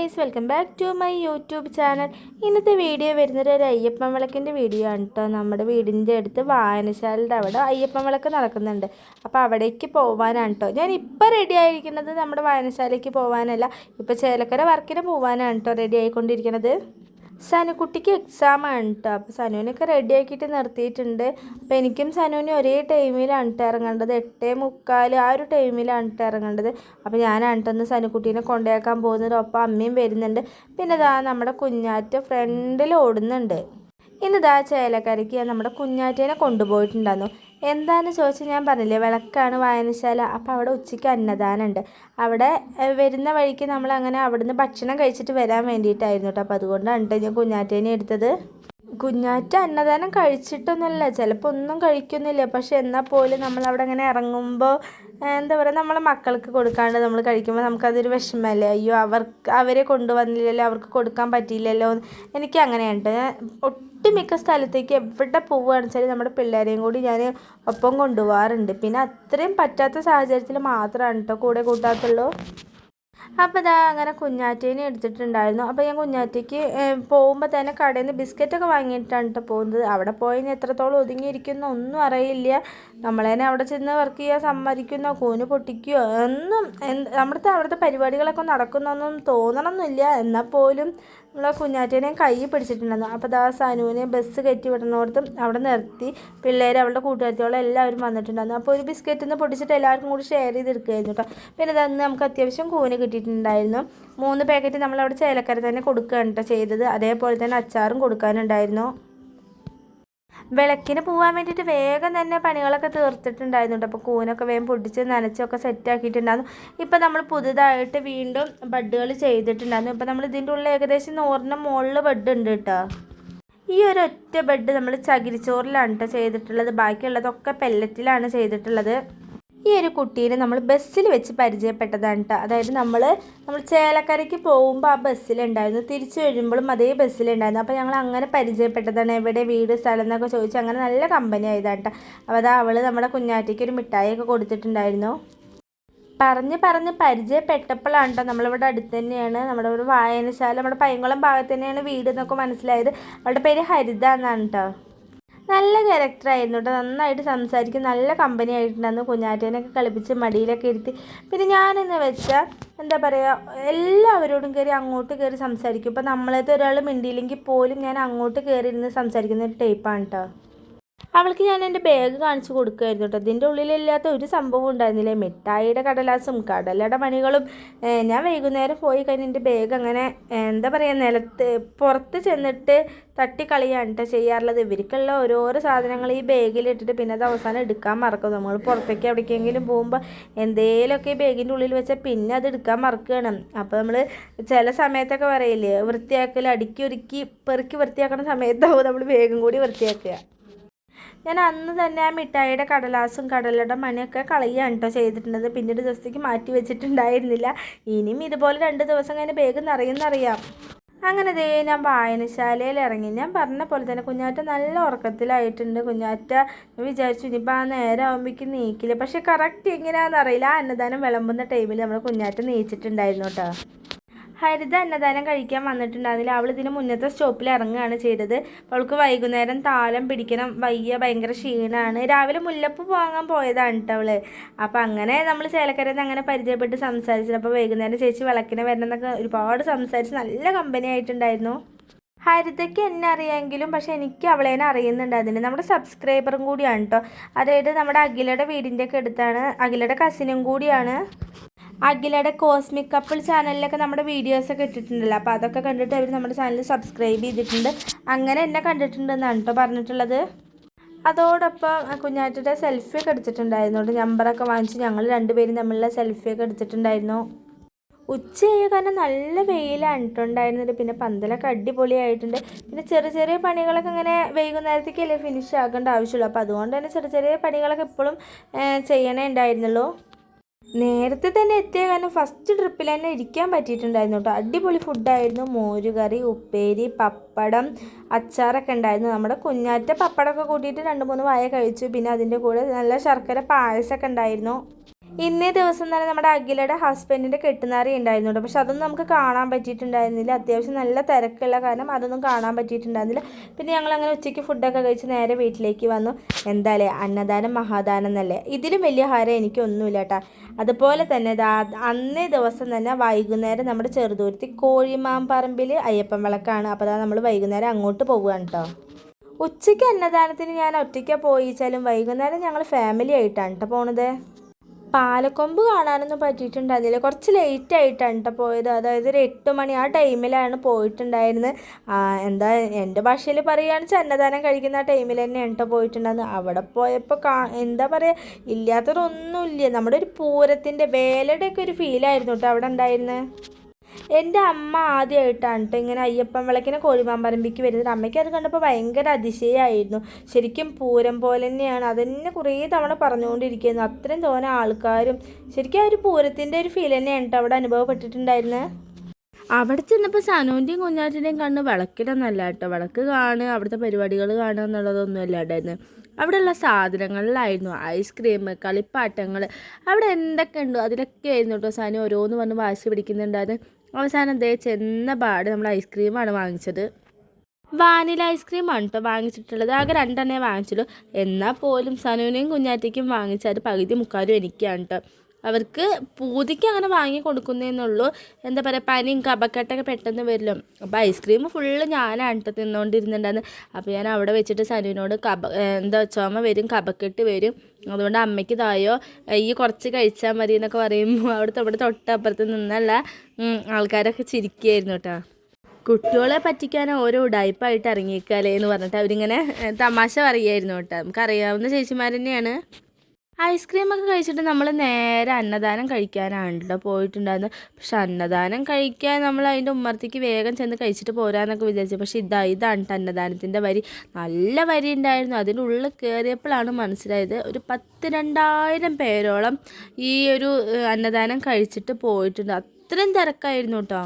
Guys welcome back to my YouTube channel. ഇന്നത്തെ video വരുന്നത് ഒരു അയ്യപ്പൻ വിളക്കിന്റെ വീഡിയോ ആണ് കേട്ടോ നമ്മുടെ വീടിന്റെ അടുത്ത് വായനശാലയുടെ അവിടെ അയ്യപ്പൻ വിളക്ക് നടക്കുന്നുണ്ട്. അപ്പോൾ അവിടേക്ക് പോകാനാണ് കേട്ടോ ഞാൻ ഇപ്പോൾ റെഡി ആയിരിക്കുന്നത് നമ്മുടെ വായനശാലയ്ക്ക് പോകാനല്ല ഇപ്പോൾ ചേലക്കര വർക്കിന് പോകാനാണ് കേട്ടോ റെഡി ആയിക്കൊണ്ടിരിക്കുന്നത് സനുക്കുട്ടിക്ക് എക്സാം ആണ് കേട്ടോ അപ്പോൾ സനുവിനൊക്കെ റെഡി ആക്കിയിട്ട് നിർത്തിയിട്ടുണ്ട്. അപ്പോൾ എനിക്കും സനുവിനും ഒരേ ടൈമിലാണ് കേട്ടോ ഇറങ്ങേണ്ടത്. എട്ടേ മുക്കാൽ ആ ഒരു ടൈമിലാണ് കേട്ടോ ഇറങ്ങേണ്ടത്. അപ്പോൾ ഞാനാണ് കേട്ടോ ഒന്ന് സനുക്കുട്ടീനെ കൊണ്ടുപോയേക്കാൻ പോകുന്നത്. ഒപ്പം അമ്മയും വരുന്നുണ്ട്. പിന്നെ ഇതാ നമ്മുടെ കുഞ്ഞാറ്റ ഫ്രണ്ടിൽ ഓടുന്നുണ്ട്. ഇന്നിതാ ചേലക്കരയ്ക്ക് നമ്മുടെ കുഞ്ഞാറ്റേനെ കൊണ്ടുപോയിട്ടുണ്ടായിരുന്നു. എന്താണെന്ന് ചോദിച്ചാൽ ഞാൻ പറഞ്ഞില്ലേ വിളക്കാണ് വായനശാല അപ്പോൾ അവിടെ ഉച്ചയ്ക്ക് അന്നദാനമുണ്ട്. അവിടെ വരുന്ന വഴിക്ക് നമ്മൾ അങ്ങനെ അവിടുന്ന് ഭക്ഷണം കഴിച്ചിട്ട് വരാൻ വേണ്ടിയിട്ടായിരുന്നു കേട്ടോ. അപ്പോൾ അതുകൊണ്ടാണ് കേട്ടോ ഞാൻ കുഞ്ഞാറ്റേനെ എടുത്തത്. കുഞ്ഞാറ്റ അന്നദാനം കഴിച്ചിട്ടൊന്നുമല്ല ചിലപ്പോൾ ഒന്നും കഴിക്കുന്നില്ല. പക്ഷെ എന്നാൽ പോലും നമ്മൾ അവിടെ അങ്ങനെ ഇറങ്ങുമ്പോൾ എന്താ പറയുക നമ്മളെ മക്കൾക്ക് കൊടുക്കാണ്ട് നമ്മൾ കഴിക്കുമ്പോൾ നമുക്കതൊരു വിഷമമല്ലേ അയ്യോ അവർക്ക് അവരെ കൊണ്ടുവന്നില്ലല്ലോ അവർക്ക് കൊടുക്കാൻ പറ്റിയില്ലല്ലോ. എനിക്ക് അങ്ങനെയുണ്ട്. ഒട്ടുമിക്ക സ്ഥലത്തേക്ക് എവിടെ പോവുകയാണെന്ന് വെച്ചാൽ നമ്മുടെ പിള്ളേരെയും കൂടി ഞാൻ ഒപ്പം കൊണ്ടുപോകാറുണ്ട് പിന്നെ അത്രയും പറ്റാത്ത സാഹചര്യത്തിൽ മാത്രമാണ് കേട്ടോ കൂടെ കൂട്ടാത്തുള്ളൂ. അപ്പോൾ ഇതാ അങ്ങനെ കുഞ്ഞാറ്റേനെ എടുത്തിട്ടുണ്ടായിരുന്നു. അപ്പോൾ ഞാൻ കുഞ്ഞാറ്റയ്ക്ക് പോകുമ്പോൾ തന്നെ കടയിൽ നിന്ന് ബിസ്ക്കറ്റൊക്കെ വാങ്ങിയിട്ടാണ് കേട്ടോ പോകുന്നത്. അവിടെ പോയി എത്രത്തോളം ഒതുങ്ങിയിരിക്കുന്നു ഒന്നും അറിയില്ല. നമ്മളതിനെ അവിടെ ചെന്ന് വർക്ക് ചെയ്യാൻ സമ്മതിക്കുന്നോ കൂന് പൊട്ടിക്കുകയോ ഒന്നും നമ്മുടെ അവിടുത്തെ പരിപാടികളൊക്കെ നടക്കുന്നൊന്നും തോന്നണമെന്നില്ല എന്നാൽ പോലും നമ്മളെ കുഞ്ഞാറ്റേനെയും കൈ പിടിച്ചിട്ടുണ്ടായിരുന്നു. അപ്പോൾ ദാ സനുവിനെ ബസ് കയറ്റി വിടുന്നിടത്തും അവിടെ നിർത്തി പിള്ളേർ അവളുടെ കൂട്ടുകാരത്തിയോളം എല്ലാവരും വന്നിട്ടുണ്ടായിരുന്നു. അപ്പോൾ ഒരു ബിസ്ക്കറ്റ് നിന്ന് പൊടിച്ചിട്ട് എല്ലാവർക്കും കൂടി ഷെയർ ചെയ്തെടുക്കുകയായിരുന്നു കേട്ടോ പിന്നെ ഇതന്ന് നമുക്ക് അത്യാവശ്യം കൂന് കിട്ടിയിട്ടുണ്ടായിരുന്നു. മൂന്ന് പാക്കറ്റ് നമ്മളവിടെ ചേലക്കര തന്നെ കൊടുക്കുകയാണ് കേട്ടോ ചെയ്തത്. അതേപോലെ തന്നെ അച്ചാറും കൊടുക്കാനുണ്ടായിരുന്നു. വിളക്കിന് പോകാൻ വേണ്ടിയിട്ട് വേഗം തന്നെ പണികളൊക്കെ തീർത്തിട്ടുണ്ടായിരുന്നു കേട്ടോ അപ്പോൾ കൂനൊക്കെ വേഗം പൊടിച്ച് നനച്ചൊക്കെ സെറ്റ് ആക്കിയിട്ടുണ്ടായിരുന്നു. ഇപ്പം നമ്മൾ പുതുതായിട്ട് വീണ്ടും ബഡ്ഡുകൾ ചെയ്തിട്ടുണ്ടായിരുന്നു. ഇപ്പം നമ്മൾ ഇതിന്റെ ഉള്ളിൽ ഏകദേശം നൂറിന് മുകളിൽ ബെഡ് ഉണ്ട് കേട്ടോ ഈ ഒരു ഒറ്റ ബെഡ് നമ്മൾ ചകിരിച്ചോറിലാണ് കേട്ടോ ചെയ്തിട്ടുള്ളത്. ബാക്കിയുള്ളതൊക്കെ പെല്ലറ്റിലാണ് ചെയ്തിട്ടുള്ളത്. ഈ ഒരു കുട്ടീനെ നമ്മൾ ബസ്സിൽ വെച്ച് പരിചയപ്പെട്ടതാണ് കേട്ടോ അതായത് നമ്മൾ നമ്മൾ ചേലക്കരയ്ക്ക് പോകുമ്പോൾ ആ ബസ്സിലുണ്ടായിരുന്നു. തിരിച്ചു വരുമ്പോഴും അതേ ബസ്സിലുണ്ടായിരുന്നു. അപ്പോൾ ഞങ്ങൾ അങ്ങനെ പരിചയപ്പെട്ടതാണ്. എവിടെ വീട് സ്ഥലം എന്നൊക്കെ ചോദിച്ചു അങ്ങനെ നല്ല കമ്പനി ആയതാണ് കേട്ടോ അപ്പോൾ അതാ അവൾ നമ്മുടെ കുഞ്ഞാറ്റയ്ക്ക് ഒരു മിഠായിയൊക്കെ കൊടുത്തിട്ടുണ്ടായിരുന്നു. പറഞ്ഞ് പറഞ്ഞ് പരിചയപ്പെട്ടപ്പോഴാണ് കേട്ടോ നമ്മളിവിടെ അടുത്ത് തന്നെയാണ്. നമ്മുടെ ഒരു വായനശാല നമ്മുടെ പൈങ്കുളം ഭാഗത്ത് തന്നെയാണ് വീട് എന്നൊക്കെ മനസ്സിലായത്. അവളുടെ പേര് ഹരിത എന്നാണ് കേട്ടോ നല്ല ക്യാരക്ടറായിരുന്നു കേട്ടോ നന്നായിട്ട് സംസാരിക്കും. നല്ല കമ്പനി ആയിട്ടുണ്ടായിരുന്നു. കുഞ്ഞാറ്റേനൊക്കെ കളിപ്പിച്ച് മടിയിലൊക്കെ ഇരുത്തി. പിന്നെ ഞാനെന്ന് വെച്ചാൽ എന്താ പറയുക എല്ലാവരോടും കയറി അങ്ങോട്ട് കയറി സംസാരിക്കും. ഇപ്പം നമ്മളത്തെ ഒരാൾ മിണ്ടിയില്ലെങ്കിൽ പോലും ഞാൻ അങ്ങോട്ട് കയറി ഇരുന്ന് സംസാരിക്കുന്ന ഒരു ടൈപ്പാണ് കേട്ടോ അവൾക്ക് ഞാൻ എന്റെ ബാഗ് കാണിച്ചു കൊടുക്കുമായിരുന്നു കേട്ടോ. അതിന്റെ ഉള്ളിലില്ലാത്ത ഒരു സംഭവം ഉണ്ടായിരുന്നില്ല? മിഠായിയുടെ കടലാസും കടലയുടെ മണികളും ഞാൻ വൈകുന്നേരം പോയി കഴിഞ്ഞ് എന്റെ ബാഗ് അങ്ങനെ എന്താ പറയുക നിലത്ത് പുറത്ത് ചെന്നിട്ട് തട്ടിക്കളിയാണ് കേട്ടോ ചെയ്യാറുള്ളത്. ഇവർക്കുള്ള ഓരോരോ സാധനങ്ങൾ ഈ ബാഗിലിട്ടിട്ട് പിന്നെ അത് അവസാനം എടുക്കാൻ മറക്കും. നമ്മൾ പുറത്തേക്ക് എവിടേക്കെങ്കിലും പോകുമ്പോൾ എന്തേലൊക്കെ ഈ ബാഗിന്റെ ഉള്ളിൽ വെച്ചാൽ പിന്നെ അത് എടുക്കാൻ മറക്കുകയാണ്. അപ്പോൾ നമ്മൾ ചില സമയത്തൊക്കെ പറയില്ലേ വൃത്തിയാക്കൽ അടുക്കി ഒരുക്കി പെറുക്കി വൃത്തിയാക്കുന്ന സമയത്താവും നമ്മൾ വേഗം കൂടി വൃത്തിയാക്കുക. ഞാൻ അന്ന് തന്നെ ആ മിഠായിയുടെ കടലാസും കടലയുടെ മണിയൊക്കെ കളയുകയാണ് കേട്ടോ ചെയ്തിട്ടുള്ളത്. പിന്നീട് ദിവസത്തേക്ക് മാറ്റി വെച്ചിട്ടുണ്ടായിരുന്നില്ല. ഇനിയും ഇതുപോലെ രണ്ട് ദിവസം കഴിഞ്ഞ് വേഗം നിറയുന്നറിയാം അങ്ങനെ ദേ ഞാൻ വായനശാലയിൽ ഇറങ്ങി. ഞാൻ പറഞ്ഞ പോലെ തന്നെ കുഞ്ഞാറ്റ നല്ല ഉറക്കത്തിലായിട്ടുണ്ട്. കുഞ്ഞാറ്റ വിചാരിച്ചു ഇനിയിപ്പോൾ ആ നേരം ആകുമ്പോഴേക്കും നീക്കില്ല. പക്ഷെ കറക്റ്റ് എങ്ങനെയാണെന്ന് അറിയില്ല ആ അന്നദാനം വിളമ്പുന്ന ടൈമിൽ നമ്മൾ കുഞ്ഞാറ്റ നീച്ചിട്ടുണ്ടായിരുന്നു കേട്ടോ ഹരിത അന്നദാനം കഴിക്കാൻ വന്നിട്ടുണ്ടായിരുന്നില്ല അവൾ ഇതിന് മുന്നത്തെ സ്റ്റോപ്പിൽ ഇറങ്ങുകയാണ് ചെയ്തത്. അപ്പോൾ അവൾക്ക് വൈകുന്നേരം താലം പിടിക്കണം. വയ്യ ഭയങ്കര ക്ഷീണമാണ്. രാവിലെ മുല്ലപ്പ് വാങ്ങാൻ പോയതാണ് കേട്ടോ അവൾ. അപ്പോൾ അങ്ങനെ നമ്മൾ ചേലക്കരയിൽ നിന്ന് അങ്ങനെ പരിചയപ്പെട്ട് സംസാരിച്ചത് അപ്പോൾ വൈകുന്നേരം ചേച്ചി വിളക്കിനെ വരണം എന്നൊക്കെ ഒരുപാട് സംസാരിച്ച് നല്ല കമ്പനി ആയിട്ടുണ്ടായിരുന്നു. ഹരിതയ്ക്ക് എന്നെ അറിയാമെങ്കിലും പക്ഷെ എനിക്ക് അവളേനെ അറിയുന്നുണ്ട് അതിന്. നമ്മുടെ സബ്സ്ക്രൈബറും കൂടിയാണ് കേട്ടോ. അതായത് നമ്മുടെ അഖിലയുടെ വീടിന്റെ ഒക്കെ അടുത്താണ്. അഖിലയുടെ കസിനും കൂടിയാണ്. അഖിലയുടെ കോസ്മിക് കപ്പിൾ ചാനലിലൊക്കെ നമ്മുടെ വീഡിയോസൊക്കെ ഇട്ടിട്ടുണ്ടല്ലോ. അപ്പോൾ അതൊക്കെ കണ്ടിട്ട് അവർ നമ്മുടെ ചാനൽ സബ്സ്ക്രൈബ് ചെയ്തിട്ടുണ്ട്. അങ്ങനെ എന്നെ കണ്ടിട്ടുണ്ടെന്നാണ് കേട്ടോ പറഞ്ഞിട്ടുള്ളത്. അതോടൊപ്പം കുഞ്ഞാറ്റയുടെ സെൽഫിയൊക്കെ എടുത്തിട്ടുണ്ടായിരുന്നു. നമ്പറൊക്കെ വാങ്ങിച്ച് ഞങ്ങൾ രണ്ടുപേരും തമ്മിലുള്ള സെൽഫിയൊക്കെ എടുത്തിട്ടുണ്ടായിരുന്നു. ഉച്ചയായ കാരണം നല്ല വെയിലാണ് കേട്ടോ ഉണ്ടായിരുന്നത്. പിന്നെ പന്തലൊക്കെ അടിപൊളിയായിട്ടുണ്ട്. പിന്നെ ചെറിയ ചെറിയ പണികളൊക്കെ ഇങ്ങനെ വൈകുന്നേരത്തേക്കല്ലേ ഫിനിഷ് ആക്കേണ്ട ആവശ്യമുള്ളൂ. അപ്പോൾ അതുകൊണ്ട് തന്നെ ചെറിയ ചെറിയ പണികളൊക്കെ ഇപ്പോഴും ചെയ്യണേ ഉണ്ടായിരുന്നുള്ളൂ. നേരത്തെ തന്നെ എത്തിയ കാരണം ഫസ്റ്റ് ട്രിപ്പിൽ തന്നെ ഇരിക്കാൻ പറ്റിയിട്ടുണ്ടായിരുന്നു കേട്ടോ. അടിപൊളി ഫുഡായിരുന്നു മോരുകറി ഉപ്പേരി പപ്പടം അച്ചാറൊക്കെ ഉണ്ടായിരുന്നു. നമ്മുടെ കുഞ്ഞാറ്റ പപ്പടമൊക്കെ കൂട്ടിയിട്ട് രണ്ട് മൂന്ന് വായ കഴിച്ചു. പിന്നെ അതിന്റെ കൂടെ നല്ല ശർക്കര പായസമൊക്കെ ഉണ്ടായിരുന്നു. ഇന്നേ ദിവസം തന്നെ നമ്മുടെ അഖിലയുടെ ഹസ്ബൻഡിന്റെ കെട്ടുനാറി ഉണ്ടായിരുന്നുണ്ട് പക്ഷെ അതൊന്നും നമുക്ക് കാണാൻ പറ്റിയിട്ടുണ്ടായിരുന്നില്ല. അത്യാവശ്യം നല്ല തിരക്കുള്ള കാരണം അതൊന്നും കാണാൻ പറ്റിയിട്ടുണ്ടായിരുന്നില്ല. പിന്നെ ഞങ്ങൾ അങ്ങനെ ഉച്ചയ്ക്ക് ഫുഡൊക്കെ കഴിച്ച് നേരെ വീട്ടിലേക്ക് വന്നു. എന്തായാലേ അന്നദാനം മഹാദാനം എന്നല്ലേ? ഇതിലും വലിയ ഹാരം എനിക്കൊന്നുമില്ല കേട്ടോ. അതുപോലെ തന്നെ അന്നേ ദിവസം തന്നെ വൈകുന്നേരം നമ്മുടെ ചെറുതൂരത്തി കോഴിമാമ്പറമ്പിൽ അയ്യപ്പൻ വിളക്കാണ്. അപ്പോൾ അതാ നമ്മൾ വൈകുന്നേരം അങ്ങോട്ട് പോവുകയാണ് കേട്ടോ. ഉച്ചയ്ക്ക് അന്നദാനത്തിന് ഞാൻ ഒറ്റയ്ക്കാണ് പോയിച്ചാലും വൈകുന്നേരം ഞങ്ങൾ ഫാമിലി ആയിട്ടാണ് കേട്ടോ പോണത്. പാലക്കൊമ്പ് കാണാനൊന്നും പറ്റിയിട്ടുണ്ടായിരുന്നില്ല കുറച്ച് ലേറ്റ് ആയിട്ടാണ് കേട്ടോ പോയത്. അതായത് ഒരു എട്ട് മണി ആ ടൈമിലാണ് പോയിട്ടുണ്ടായിരുന്നത്. എന്താ എന്റെ ഭാഷയിൽ പറയുകയാണെന്ന് വെച്ചാൽ അന്നദാനം കഴിക്കുന്ന ആ ടൈമിൽ തന്നെയാണ് കേട്ടോ പോയിട്ടുണ്ടായിരുന്നത്. അവിടെ പോയപ്പോൾ കാ എന്താ പറയുക ഇല്ലാത്തതൊന്നുമില്ല. നമ്മുടെ ഒരു പൂരത്തിന്റെ വേലയുടെയൊക്കെ ഒരു ഫീലായിരുന്നു കേട്ടോ അവിടെ ഉണ്ടായിരുന്നത്. എന്റെ അമ്മ ആദ്യമായിട്ടാണ് കേട്ടോ ഇങ്ങനെ അയ്യപ്പൻ വിളക്കിനെ കോഴിമാമ്പരമ്പിക്ക് വരുന്നത്. അമ്മയ്ക്ക് അത് കണ്ടപ്പോൾ ഭയങ്കര അതിശയമായിരുന്നു ശരിക്കും പൂരം പോലെ തന്നെയാണ്. അതന്നെ കുറേ തവണ പറഞ്ഞുകൊണ്ടിരിക്കുന്നു. അത്രയും തോന്നെ ആൾക്കാരും ശരിക്കും ആ ഒരു പൂരത്തിന്റെ ഒരു ഫീൽ തന്നെയാണ് കേട്ടോ അവിടെ അനുഭവപ്പെട്ടിട്ടുണ്ടായിരുന്നത് അവിടെ ചെന്നപ്പോൾ സനുവിന്റെയും കുഞ്ഞാറ്റിന്റെയും കണ്ണ് വിളക്കിടന്നല്ല കേട്ടോ വിളക്ക് കാണുക അവിടുത്തെ പരിപാടികൾ കാണുക എന്നുള്ളതൊന്നും അല്ല ഉണ്ടായിരുന്നു. അവിടെയുള്ള സാധനങ്ങളിലായിരുന്നു. ഐസ്ക്രീം കളിപ്പാട്ടങ്ങൾ അവിടെ എന്തൊക്കെ ഉണ്ടോ? അതിലൊക്കെ ആയിരുന്നു കേട്ടോ സനു ഓരോന്ന് വന്ന് വാശി പിടിക്കുന്നുണ്ടായിരുന്നു. അവസാനം ദേ ചെന്ന പാട് നമ്മൾ ഐസ്ക്രീമാണ് വാങ്ങിച്ചത്. വാനില ഐസ്ക്രീമാണ് കേട്ടോ വാങ്ങിച്ചിട്ടുള്ളത്. ആകെ രണ്ടെണ്ണേ വാങ്ങിച്ചുള്ളൂ. എന്നാൽ പോലും സനുവിനെയും കുഞ്ഞാറ്റയ്ക്കും വാങ്ങിച്ചത് പകുതി മുക്കാലും എനിക്കാണ് കേട്ടോ അവർക്ക് പൂതിക്ക് അങ്ങനെ വാങ്ങി കൊടുക്കുന്നതെന്നുള്ളൂ എന്താ പറയുക പനിയും കപക്കെട്ടൊക്കെ പെട്ടെന്ന് വരില്ലോ. അപ്പോൾ ഐസ്ക്രീം ഫുള്ള് ഞാനാണ് കേട്ടോ തിന്നുകൊണ്ടിരുന്നുണ്ടായിരുന്നു അപ്പോൾ ഞാൻ അവിടെ വെച്ചിട്ട് സനുവിനോട് കപ എന്താ ചുമ വരും കപക്കെട്ട് വരും. അതുകൊണ്ട് അമ്മയ്ക്ക് തായോ ഈ കുറച്ച് കഴിച്ചാൽ മതി എന്നൊക്കെ പറയുമ്പോൾ അവിടുത്തെ അവിടെ തൊട്ടപ്പുറത്ത് നിന്നല്ല ആൾക്കാരൊക്കെ ചിരിക്കുകയായിരുന്നു കേട്ടോ കുട്ടികളെ പറ്റിക്കാൻ ഓരോ ഉടായ്പായിട്ട് ഇറങ്ങിയേക്കാലേ എന്ന് പറഞ്ഞിട്ട് അവരിങ്ങനെ തമാശ പറയുമായിരുന്നു കേട്ടോ നമുക്കറിയാവുന്ന ചേച്ചിമാർ തന്നെയാണ് ഐസ്ക്രീമൊക്കെ കഴിച്ചിട്ട് നമ്മൾ നേരെ അന്നദാനം കഴിക്കാനാണല്ലോ പോയിട്ടുണ്ടായിരുന്നത്. പക്ഷെ അന്നദാനം കഴിക്കാൻ നമ്മൾ അതിന്റെ ഉമ്മർത്തേക്ക് വേഗം ചെന്ന് കഴിച്ചിട്ട് പോരാന്നൊക്കെ വിചാരിച്ചു. പക്ഷെ ഇതാ ഇതാണ് അന്നദാനത്തിന്റെ വരി. നല്ല വരി ഉണ്ടായിരുന്നു. അതിന്റെ ഉള്ളിൽ കയറിയപ്പോഴാണ് മനസ്സിലായത് ഒരു പത്ത് രണ്ടായിരം പേരോളം ഈ ഒരു അന്നദാനം കഴിച്ചിട്ട് പോയിട്ടുണ്ട്. അത്രയും തിരക്കായിരുന്നു കേട്ടോ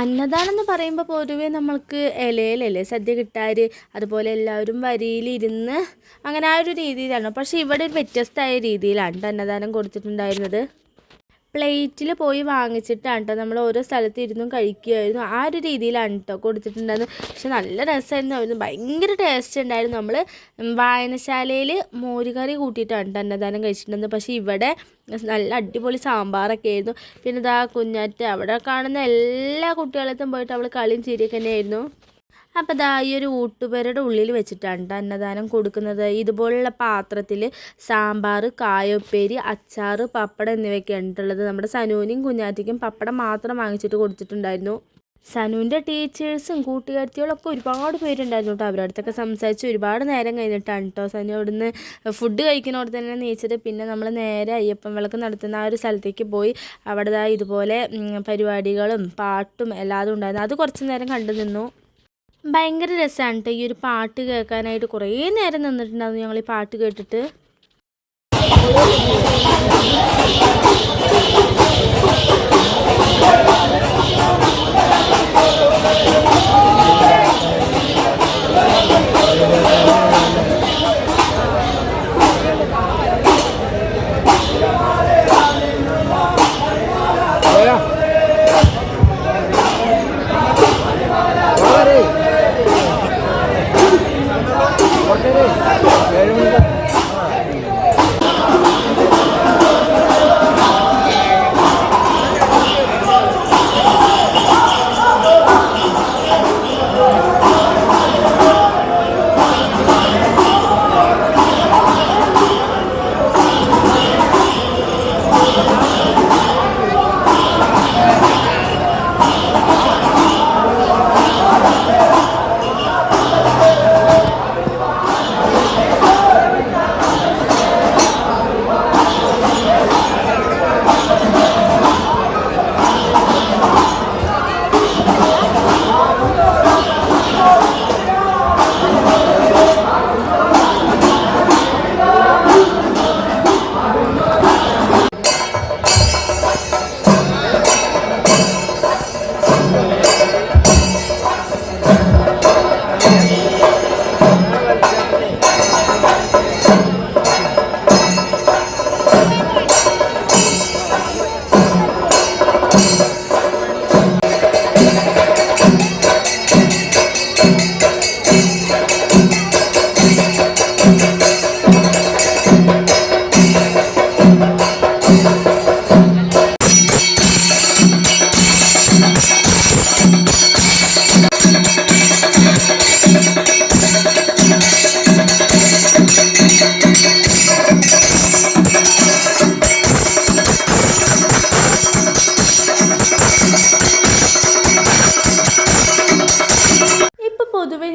അന്നദാനം എന്ന് പറയുമ്പോൾ പൊതുവേ നമ്മൾക്ക് ഇലയിലല്ലേ സദ്യ കിട്ടാറ് അതുപോലെ എല്ലാവരും വരിയിലിരുന്ന് അങ്ങനെ ആ ഒരു രീതിയിലാണ്. പക്ഷേ ഇവിടെ ഒരു വ്യത്യസ്തമായ രീതിയിലാണ് അന്നദാനം കൊടുത്തിട്ടുണ്ടായിരുന്നത്. പ്ലേറ്റിൽ പോയി വാങ്ങിച്ചിട്ടാണ് കേട്ടോ നമ്മൾ ഓരോ സ്ഥലത്ത് ഇരുന്നും കഴിക്കുമായിരുന്നു ആ ഒരു രീതിയിലാണ് കേട്ടോ കൊടുത്തിട്ടുണ്ടായിരുന്നു പക്ഷെ നല്ല രസമായിരുന്നു ആയിരുന്നു ഭയങ്കര ടേസ്റ്റ് ഉണ്ടായിരുന്നു. നമ്മൾ വായനശാലയിൽ മോരുകറി കൂട്ടിയിട്ടാണ് കേട്ടോ അന്നദാനം കഴിച്ചിട്ടുണ്ടായിരുന്നത്. പക്ഷേ ഇവിടെ നല്ല അടിപൊളി സാമ്പാറൊക്കെ ആയിരുന്നു. പിന്നെ ഇതാ കുഞ്ഞാറ്റ് അവിടെ കാണുന്ന എല്ലാ കുട്ടികളത്തും പോയിട്ട് അവൾ കളിയും ചിരിയൊക്കെ തന്നെയായിരുന്നു. അപ്പോൾ ദാ ഈ ഒരു ഊട്ടുപേരുടെ ഉള്ളിൽ വെച്ചിട്ടാണ് അന്നദാനം കൊടുക്കുന്നത്. ഇതുപോലുള്ള പാത്രത്തിൽ സാമ്പാർ കായുപ്പേരി അച്ചാർ പപ്പടം എന്നിവയൊക്കെയാണ് ഉണ്ടുള്ളത് നമ്മുടെ സനൂനും കുഞ്ഞാറ്റിക്കും പപ്പടം മാത്രം വാങ്ങിച്ചിട്ട് കൊടുത്തിട്ടുണ്ടായിരുന്നു. സനുവിന്റെ ടീച്ചേഴ്സും കൂട്ടുകാരികളൊക്കെ ഒരുപാട് പേരുണ്ടായിരുന്നു കേട്ടോ അവരുടെ അടുത്തൊക്കെ സംസാരിച്ച് ഒരുപാട് നേരം കഴിഞ്ഞിട്ടാണ് കേട്ടോ സനു അവിടുന്ന് ഫുഡ് കഴിക്കുന്നവിടെ തന്നെ നീച്ചത്. പിന്നെ നമ്മൾ നേരെ അയ്യപ്പൻ വിളക്ക് നടത്തുന്ന ആ ഒരു സ്ഥലത്തേക്ക് പോയി. അവിടെ ഇതുപോലെ പരിപാടികളും പാട്ടും എല്ലാതും ഉണ്ടായിരുന്നു. അത് കുറച്ച് നേരം കണ്ടു നിന്നു. ഭയങ്കര രസമാണ് കേട്ടോ ഈ ഒരു പാട്ട് കേൾക്കാനായിട്ട്. കുറേ നേരം നിന്നിട്ടുണ്ടായിരുന്നു ഞങ്ങൾ ഈ പാട്ട് കേട്ടിട്ട്.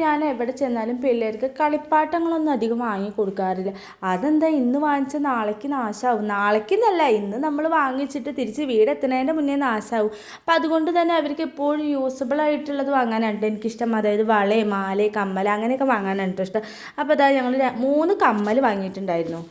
ഞാൻ എവിടെ ചെന്നാലും പിള്ളേർക്ക് കളിപ്പാട്ടങ്ങളൊന്നും അധികം വാങ്ങി കൊടുക്കാറില്ല. അതെന്താ ഇന്ന് വാങ്ങിച്ച നാളേക്ക് നാശമാവും നാളേക്കെന്നല്ല ഇന്ന് നമ്മൾ വാങ്ങിച്ചിട്ട് തിരിച്ച് വീടെത്തുന്നതിന്റെ മുന്നേ നാശമാവും അപ്പം അതുകൊണ്ട് തന്നെ അവർക്ക് എപ്പോഴും യൂസബിൾ ആയിട്ടുള്ളത് വാങ്ങാനാണ് എനിക്കിഷ്ടം. അതായത് വള മാല കമ്മൽ അങ്ങനെയൊക്കെ വാങ്ങാനാണ് ഇഷ്ടം. അപ്പോൾ അതാ ഞങ്ങൾ മൂന്ന് കമ്മൽ വാങ്ങിയിട്ടുണ്ടായിരുന്നു.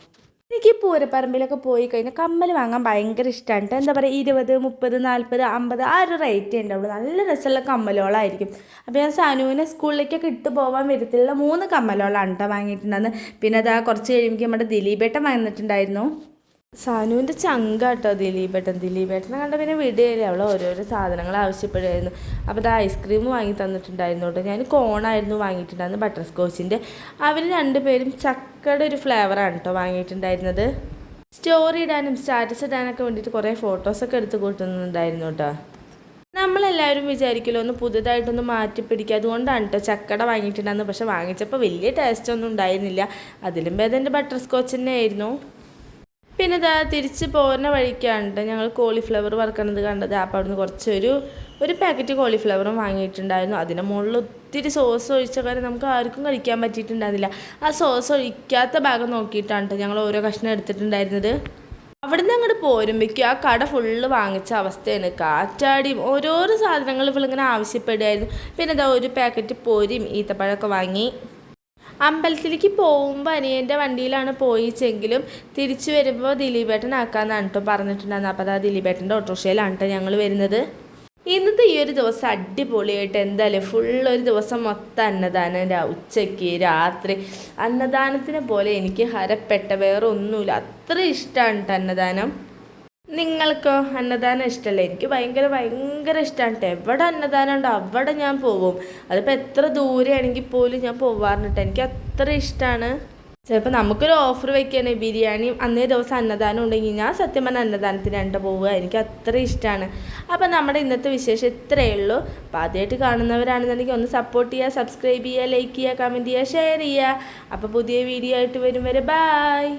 എനിക്ക് ഈ പൂരപ്പറമ്പിലൊക്കെ പോയി കഴിഞ്ഞാൽ കമ്മൽ വാങ്ങാൻ ഭയങ്കര ഇഷ്ടമാണ് കേട്ടോ എന്താ പറയുക ഇരുപത് മുപ്പത് നാൽപ്പത് അമ്പത് ആ ഒരു റേറ്റ് ഉണ്ടാവുള്ളൂ നല്ല രസമുള്ള കമ്മലോളായിരിക്കും. അപ്പോൾ ഞാൻ സനുവിനെ സ്കൂളിലേക്കൊക്കെ ഇട്ട് പോകാൻ വരത്തിലുള്ള മൂന്ന് കമ്മലോളാണ് കേട്ടോ വാങ്ങിയിട്ടുണ്ടായിരുന്നു പിന്നെ അതാ കുറച്ച് കഴിയുമ്പോൾ നമ്മുടെ ദിലീപേട്ടൻ വന്നിട്ടുണ്ടായിരുന്നു. സാനുവിന്റെ ചങ്കാട്ടോ ദിലീപേട്ടൻ. ദിലീപേട്ടനെ കണ്ട പിന്നെ വിടുകയില്ല അവൾ ഓരോരോ സാധനങ്ങൾ ആവശ്യപ്പെടുമായിരുന്നു അപ്പോൾ അത് ഐസ്ക്രീം വാങ്ങി തന്നിട്ടുണ്ടായിരുന്നു കേട്ടോ. ഞാൻ കോണായിരുന്നു വാങ്ങിയിട്ടുണ്ടായിരുന്നു ബട്ടർ സ്കോച്ചിന്റെ അവർ രണ്ടുപേരും ചക്കയുടെ ഒരു ഫ്ലേവറാണ് കേട്ടോ വാങ്ങിയിട്ടുണ്ടായിരുന്നത്. സ്റ്റോറി ഇടാനും സ്റ്റാറ്റസ് ഇടാനൊക്കെ വേണ്ടിയിട്ട് കുറേ ഫോട്ടോസൊക്കെ എടുത്ത് കൂട്ടുന്നുണ്ടായിരുന്നു കേട്ടോ. നമ്മളെല്ലാവരും വിചാരിക്കുമല്ലോ ഒന്ന് പുതുതായിട്ടൊന്ന് മാറ്റി പിടിക്കുക അതുകൊണ്ടാണ് കേട്ടോ ചക്കട വാങ്ങിയിട്ടുണ്ടായിരുന്നു പക്ഷെ വാങ്ങിച്ചപ്പോൾ വലിയ ടേസ്റ്റ് ഒന്നും ഉണ്ടായിരുന്നില്ല. അതിലും ഭേദം എന്റെ ബട്ടർ സ്കോച്ച് തന്നെ ആയിരുന്നു. പിന്നെ ഇതാ തിരിച്ച് പോകുന്ന വഴിക്കാണ് ട്ടോ ഞങ്ങൾ കോളിഫ്ലവർ വറുക്കണത് കണ്ടത്. അപ്പോൾ അവിടുന്ന് കുറച്ചൊരു ഒരു പാക്കറ്റ് കോളിഫ്ലവറും വാങ്ങിയിട്ടുണ്ടായിരുന്നു. അതിന്റെ മുകളിൽ ഒത്തിരി സോസ് ഒഴിച്ച കാര്യം നമുക്ക് ആർക്കും കഴിക്കാൻ പറ്റിയിട്ടുണ്ടായിരുന്നില്ല. ആ സോസ് ഒഴിക്കാത്ത ഭാഗം നോക്കിയിട്ടാണ് ട്ടോ ഞങ്ങൾ ഓരോ കഷ്ണം എടുത്തിട്ടുണ്ടായിരുന്നത്. അവിടുന്ന് അങ്ങോട്ട് പോരുമ്പോഴേക്കും ആ കട ഫുള്ള് വാങ്ങിച്ച അവസ്ഥയാണ്. കാറ്റാടിയും ഓരോരോ സാധനങ്ങൾ ഇവളിങ്ങനെ ആവശ്യപ്പെടുമായിരുന്നു പിന്നെ ഇതാ ഒരു പാക്കറ്റ് പോരിയും ഈത്തപ്പഴമൊക്കെ വാങ്ങി. അമ്പലത്തിലേക്ക് പോകുമ്പോൾ അനിയന്റെ വണ്ടിയിലാണ് പോയിച്ചെങ്കിലും തിരിച്ചു വരുമ്പോൾ ദിലീപേട്ടൻ ആക്കാമെന്നാണ് കേട്ടോ പറഞ്ഞിട്ടുണ്ടായിരുന്നത് അപ്പോൾ അത് ദിലീപേട്ടന്റെ ഓട്ടോറിക്ഷയിലാണ് കേട്ടോ ഞങ്ങൾ വരുന്നത്. ഇന്നത്തെ ഈ ഒരു ദിവസം അടിപൊളിയായിട്ട് എന്തായാലും ഫുൾ ഒരു ദിവസം മൊത്തം അന്നദാനം ഉച്ചയ്ക്ക് രാത്രി. അന്നദാനത്തിനെ പോലെ എനിക്ക് ഹരപ്പെട്ട വേറെ ഒന്നുമില്ല അത്ര ഇഷ്ടമാണ് കേട്ടോ അന്നദാനം. നിങ്ങൾക്കോ അന്നദാനം ഇഷ്ടമല്ലേ എനിക്ക് ഭയങ്കര ഭയങ്കര ഇഷ്ടമാണ് കേട്ടോ എവിടെ അന്നദാനം ഉണ്ടോ അവിടെ ഞാൻ പോവും അതിപ്പോൾ എത്ര ദൂരെയാണെങ്കിൽ പോലും ഞാൻ പോവാറുണ്ട് എനിക്ക് അത്ര ഇഷ്ടമാണ് ചിലപ്പോൾ നമുക്കൊരു ഓഫർ വെക്കുകയാണ് ബിരിയാണി അന്നേ ദിവസം അന്നദാനം ഉണ്ടെങ്കിൽ ഞാൻ സത്യം പറഞ്ഞ അന്നദാനത്തിനാണ്ട് പോവുക എനിക്ക് അത്ര ഇഷ്ടമാണ് അപ്പം നമ്മുടെ ഇന്നത്തെ വിശേഷം ഇത്രയേ ഉള്ളൂ. അപ്പോൾ ആദ്യമായിട്ട് കാണുന്നവരാണെന്നുണ്ടെങ്കിൽ ഒന്ന് സപ്പോർട്ട് ചെയ്യുക സബ്സ്ക്രൈബ് ചെയ്യുക ലൈക്ക് ചെയ്യുക കമന്റ് ചെയ്യുക ഷെയർ ചെയ്യുക. അപ്പോൾ പുതിയ വീഡിയോ ആയിട്ട് വരും വരെ ബായ്